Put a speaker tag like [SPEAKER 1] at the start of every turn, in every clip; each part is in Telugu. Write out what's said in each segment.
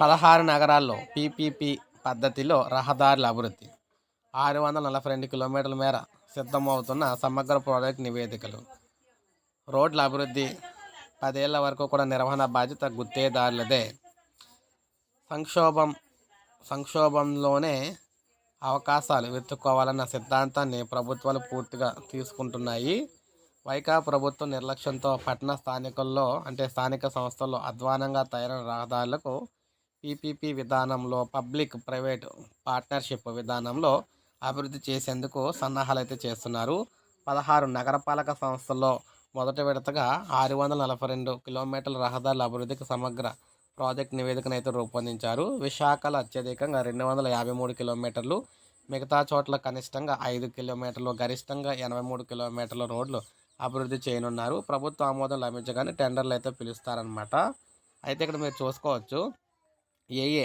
[SPEAKER 1] పదహారు నగరాల్లో పీపీపీ పద్ధతిలో రహదారుల అభివృద్ధి. ఆరు వందల నలభై రెండు కిలోమీటర్ల మేర సిద్ధమవుతున్న సమగ్ర ప్రాజెక్ట్ నివేదికలు. రోడ్ల అభివృద్ధి పదేళ్ళ వరకు కూడా నిర్వహణ బాధ్యత గుత్తేదారులదే. సంక్షోభం సంక్షోభంలోనే అవకాశాలు వెతుక్కోవాలన్న సిద్ధాంతాన్ని ప్రభుత్వాలు పూర్తిగా తీసుకుంటున్నాయి. వైకా ప్రభుత్వం నిర్లక్ష్యంతో పట్టణ స్థానికుల్లో అంటే స్థానిక సంస్థల్లో అధ్వానంగా తయారైన రహదారులకు పీపీపీ విధానంలో పబ్లిక్ ప్రైవేట్ పార్ట్నర్షిప్ విధానంలో అభివృద్ధి చేసేందుకు సన్నాహాలు అయితే చేస్తున్నారు. పదహారు నగరపాలక సంస్థల్లో మొదటి విడతగా ఆరు వందల నలభై రెండు కిలోమీటర్ల రహదారుల అభివృద్ధికి సమగ్ర ప్రాజెక్ట్ నివేదికను అయితే రూపొందించారు. విశాఖలో అత్యధికంగా రెండు వందల యాభై మూడు కిలోమీటర్లు మిగతా చోట్ల కనిష్టంగా ఐదు కిలోమీటర్లు గరిష్టంగా ఎనభై మూడు కిలోమీటర్ల రోడ్లు అభివృద్ధి చేయనున్నారు. ప్రభుత్వ ఆమోదం లభించగానే టెండర్లు అయితే పిలుస్తారనమాట అయితే ఇక్కడ మీరు చూసుకోవచ్చు ఏ ఏ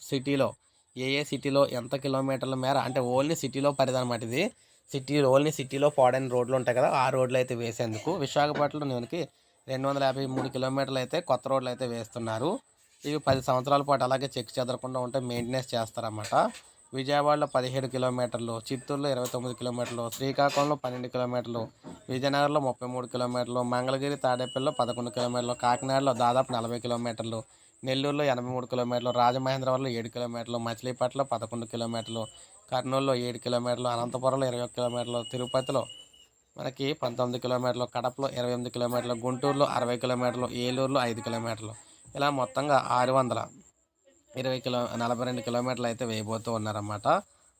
[SPEAKER 1] సిటీలో ఏ ఏ సిటీలో ఎంత కిలోమీటర్ల మేర అంటే ఓన్లీ సిటీలో పరిధి అనమాట ఇది. సిటీ ఓన్లీ సిటీలో పాడైన రోడ్లు ఉంటాయి కదా ఆ రోడ్లు అయితే వేసేందుకు. విశాఖపట్నం విశాఖపట్నంలోనికి రెండు వందల యాభై మూడు కిలోమీటర్లు అయితే కొత్త రోడ్లు అయితే వేస్తున్నారు. ఇవి పది సంవత్సరాల పాటు అలాగే చెక్ చెదరకుండా ఉంటే మెయింటెనెన్స్ చేస్తారన్నమాట. విజయవాడలో పదిహేడు కిలోమీటర్లు చిత్తూరులో ఇరవై తొమ్మిది కిలోమీటర్లు శ్రీకాకుళంలో పన్నెండు కిలోమీటర్లు విజయనగరంలో ముప్పై మూడు కిలోమీటర్లు మంగళగిరి తాడేపల్లిలో పదకొండు కిలోమీటర్లు కాకినాడలో దాదాపు నలభై కిలోమీటర్లు నెల్లూరులో ఎనభై మూడు కిలోమీటర్లు రాజమహేంద్రవరంలో ఏడు కిలోమీటర్లు మచిలీపట్నంలో పదకొండు కిలోమీటర్లు కర్నూలులో ఏడు కిలోమీటర్లు అనంతపురంలో ఇరవై కిలోమీటర్లు తిరుపతిలో మనకి పంతొమ్మిది కిలోమీటర్లు కడపలో ఇరవై ఎనిమిది కిలోమీటర్లు గుంటూరులో అరవై కిలోమీటర్లు ఏలూరులో ఐదు కిలోమీటర్లు. ఇలా మొత్తంగా ఆరు వందల ఇరవై కిలో నలభై రెండు కిలోమీటర్లు అయితే వేయబోతూ ఉన్నారన్నమాట.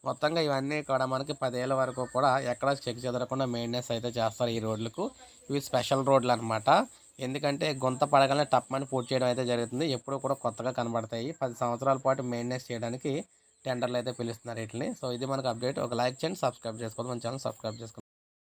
[SPEAKER 1] మొత్తంగా ఇవన్నీ కూడా మనకి పదేళ్ళ వరకు కూడా ఎక్కడ చెక్ చెదరకుండా మెయింటెనెన్స్ అయితే చేస్తారు ఈ రోడ్లకు. ఇవి స్పెషల్ రోడ్లు అనమాట ఎందుకంటే గుంత పడగానే టప్మని పూర్తి చేయడం అయితే జరుగుతుంది. ఎప్పుడూ కూడా కొత్తగా కనబడతాయి. పది సంవత్సరాల పాటు మెయింటెనెన్స్ చేయడానికి టెండర్లు అయితే పిలుస్తున్నారు వీటిని. సో ఇది మనకు అప్డేట్. ఒక లైక్ చేయండి సబ్స్క్రైబ్ చేసుకోవాలి మన ఛానల్ సబ్స్క్రైబ్ చేసుకోండి.